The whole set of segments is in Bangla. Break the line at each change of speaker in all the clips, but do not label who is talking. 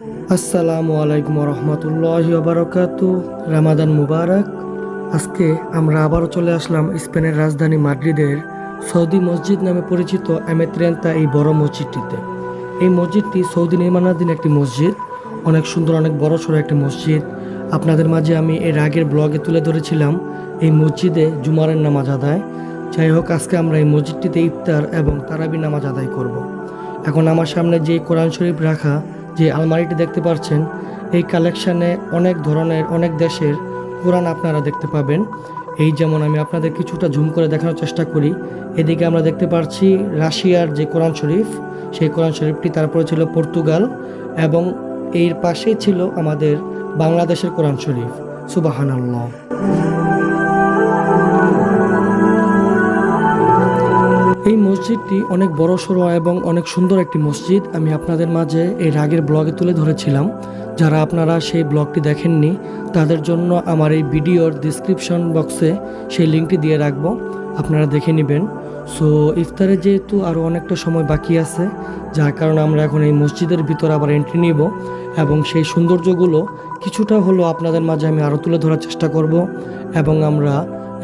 আসসালামু আলাইকুম রহমতুল্লাহ বারকাতু রামাদান মুবারক। আজকে আমরা আবারও চলে আসলাম স্পেনের রাজধানী মাদ্রিদের সৌদি মসজিদ নামে পরিচিত অ্যামেত্রিয়ান্তা এই বড় মসজিদটিতে। এই মসজিদটি সৌদি নির্মাণাধীন একটি মসজিদ, অনেক সুন্দর, অনেক বড় সড়ো একটি মসজিদ। আপনাদের মাঝে আমি এর আগের ব্লগে তুলে ধরেছিলাম এই মসজিদে জুমারের নামাজ আদায়। যাই হোক, আজকে আমরা এই মসজিদটিতে ইফতার এবং তারাবি নামাজ আদায় করব। এখন আমার সামনে যে কোরআন শরীফ রাখা যে আলমারিটি দেখতে পাচ্ছেন এই কালেকশানে অনেক ধরনের, অনেক দেশের কোরআন আপনারা দেখতে পাবেন। এই যেমন আমি আপনাদের কিছুটা জুম করে দেখানোর চেষ্টা করি, এদিকে আমরা দেখতে পাচ্ছি রাশিয়ার যে কোরআন শরীফ, সেই কোরআন শরীফটি তারপরে ছিল পর্তুগাল এবং এর পাশেই ছিল আমাদের বাংলাদেশের কোরআন শরীফ। সুবাহান আল্লাহ এই মসজিদটি অনেক বড় সড়ো এবং অনেক সুন্দর একটি মসজিদ। আমি আপনাদের মাঝে এই রাগের ব্লগে তুলে ধরেছিলাম। যারা আপনারা সেই ব্লগটি দেখেননি, তাদের জন্য আমার এই ভিডিওর ডিসক্রিপশন বক্সে সেই লিঙ্কটি দিয়ে রাখব। আপনারা দেখে নেবেন। সো ইফতারে যেহেতু আরও অনেকটা সময় বাকি আছে, যার কারণে আমরা এখন এই মসজিদের ভিতর আবার এন্ট্রি নিব এবং সেই সৌন্দর্যগুলো কিছুটা হলো আপনাদের মাঝে আমি আরও তুলে ধরার চেষ্টা করব এবং আমরা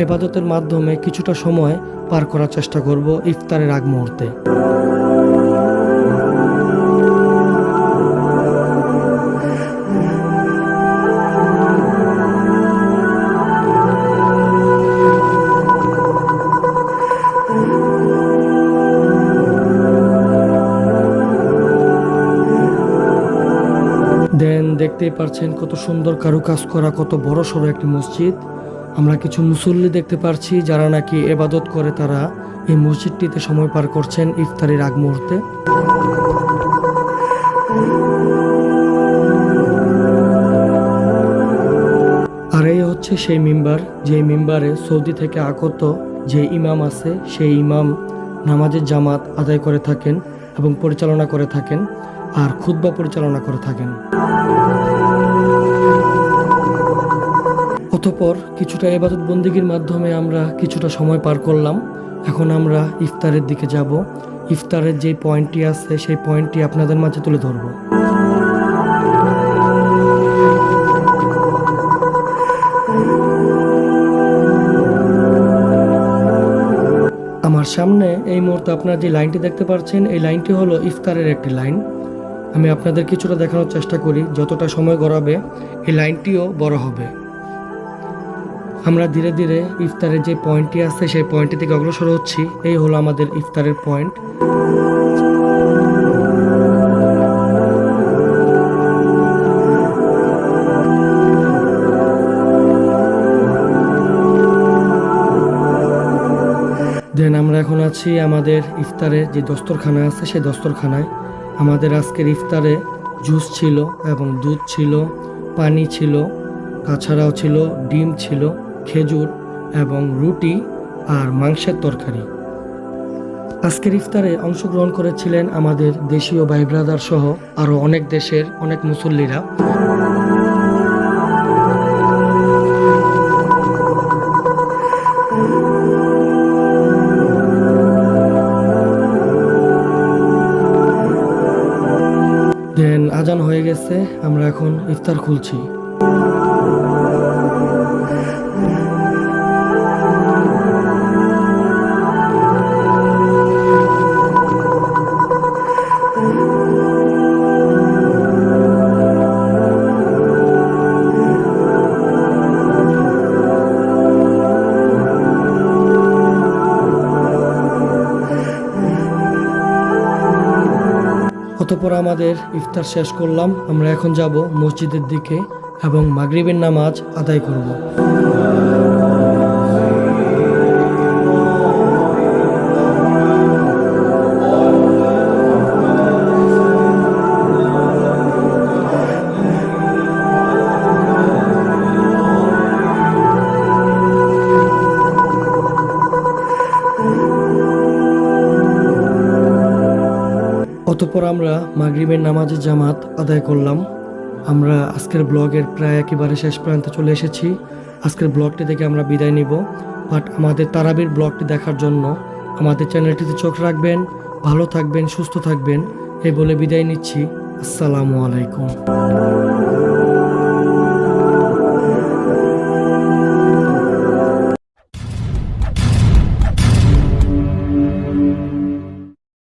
এবাদতের মাধ্যমে কিছুটা সময় পার করার চেষ্টা করব ইফতারের আগ মুহূর্তে। দেন দেখতেই পারছেন কত সুন্দর কারুকাজ করা, কত বড় সড়ো একটি মসজিদ। আমরা কিছু মুসল্লি দেখতে পারছি যারা নাকি এবাদত করে তারা এই মসজিদটিতে সময় পার করছেন ইফতারের আগ মুহূর্তে। আর এই হচ্ছে সেই মেম্বার, যে মেম্বারে সৌদি থেকে আগত যে ইমাম আছে, সেই ইমাম নামাজের জামাত আদায় করে থাকেন এবং পরিচালনা করে থাকেন আর খুদ্া পরিচালনা করে থাকেন। অতপর কিছুটা এবাদত বন্দিগির মাধ্যমে আমরা কিছুটা সময় পার করলাম। এখন আমরা ইফতারের দিকে যাব। ইফতারের যে পয়েন্টটি আছে, সেই পয়েন্টটি আপনাদের মাঝে তুলে ধরব। আমার সামনে এই মুহূর্তে আপনারা যে লাইনটি দেখতে পাচ্ছেন, এই লাইনটি হলো ইফতারের একটি লাইন। আমি আপনাদের কিছুটা দেখানোর চেষ্টা করি, যতটা সময় গড়াবে, এই লাইনটিও বড় হবে। আমরা ধীরে ধীরে ইফতারের যে পয়েন্টটি আছে, সেই পয়েন্টটি থেকে অগ্রসর হচ্ছি। এই হলো আমাদের ইফতারের পয়েন্ট। দেন আমরা এখন আছি আমাদের ইফতারে যে দস্তরখানা আছে, সেই দস্তরখানায়। আমাদের আজকের ইফতারে জুস ছিল এবং দুধ ছিল, পানি ছিল, তাছাড়াও ছিল ডিম ছিল। খেজুর এবং রুটি আর মাংসের তরকারি। আজকের ইফতারে অংশগ্রহণ করেছিলেন আমাদের দেশীয় ভাই ব্রাদার সহ আরও অনেক দেশের অনেক মুসল্লিরা। দেন আজান হয়ে গেছে, আমরা এখন ইফতার খুলছি। অতপর আমাদের ইফতার শেষ করলাম। আমরা এখন যাব মসজিদের দিকে এবং মাগরিবের নামাজ আদায় করব। অতপর আমরা মাগরিবের নামাজের জামাত আদায় করলাম। আমরা আজকের ব্লগের প্রায় একেবারে শেষ প্রান্তে চলে এসেছি। আজকের ব্লগটি থেকে আমরা বিদায় নিব। বাট আমাদের তারাবির ব্লগটি দেখার জন্য আমাদের চ্যানেলটিতে চোখ রাখবেন, ভালো থাকবেন, সুস্থ থাকবেন, এই বলে বিদায় নিচ্ছি। আসসালামু আলাইকুম।